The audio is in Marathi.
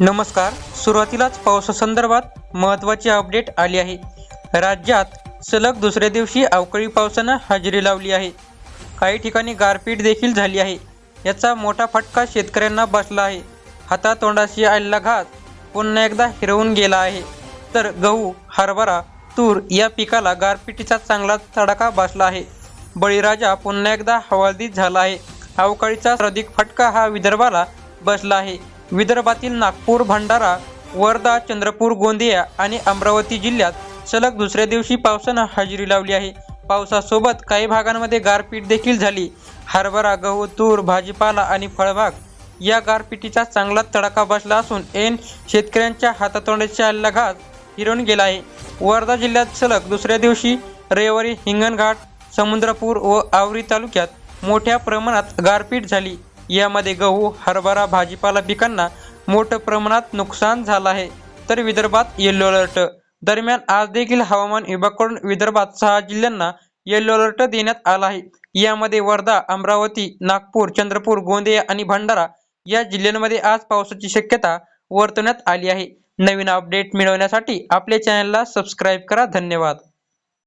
नमस्कार. सुरुवातीलाच पावसासंदर्भात महत्त्वाची अपडेट आली आहे. राज्यात सलग दुसऱ्या दिवशी अवकाळी पावसानं हजेरी लावली आहे. काही ठिकाणी गारपीट देखील झाली आहे. याचा मोठा फटका शेतकऱ्यांना बसला आहे. हातातोंडाशी आलेला घास पुन्हा एकदा हिरवून गेला आहे. तर गहू हरभरा तूर या पिकाला गारपिटीचा चांगला तडाखा बसला आहे. बळीराजा पुन्हा एकदा हवालदित झाला आहे. अवकाळीचा सर्वाधिक फटका हा विदर्भाला बसला आहे. विदर्भातील नागपूर भंडारा वर्धा चंद्रपूर गोंदिया आणि अमरावती जिल्ह्यात सलग दुसऱ्या दिवशी पावसानं हजेरी लावली आहे. पावसासोबत काही भागांमध्ये गारपीट देखील झाली. हरभरा गहू तूर भाजीपाला आणि फळबाग या गारपिटीचा चांगला तडाखा बसला असून ऐन शेतकऱ्यांच्या हातातोंडाच्या लघात हिरून गेला आहे. वर्धा जिल्ह्यात सलग दुसऱ्या दिवशी रविवारी हिंगणघाट समुद्रपूर व आवरी तालुक्यात मोठ्या प्रमाणात गारपीट झाली. यामध्ये गहू हरभरा भाजीपाला पिकांना मोठ्या प्रमाणात नुकसान झालं आहे. तर विदर्भात येलो अलर्ट दरम्यान आज देखील हवामान विभागाकडून विदर्भात सहा जिल्ह्यांना येलो अलर्ट देण्यात आला आहे. यामध्ये वर्धा अमरावती नागपूर चंद्रपूर गोंदिया आणि भंडारा या जिल्ह्यांमध्ये आज पावसाची शक्यता वर्तवण्यात आली आहे. नवीन अपडेट मिळवण्यासाठी आपल्या चॅनलला सबस्क्राईब करा. धन्यवाद.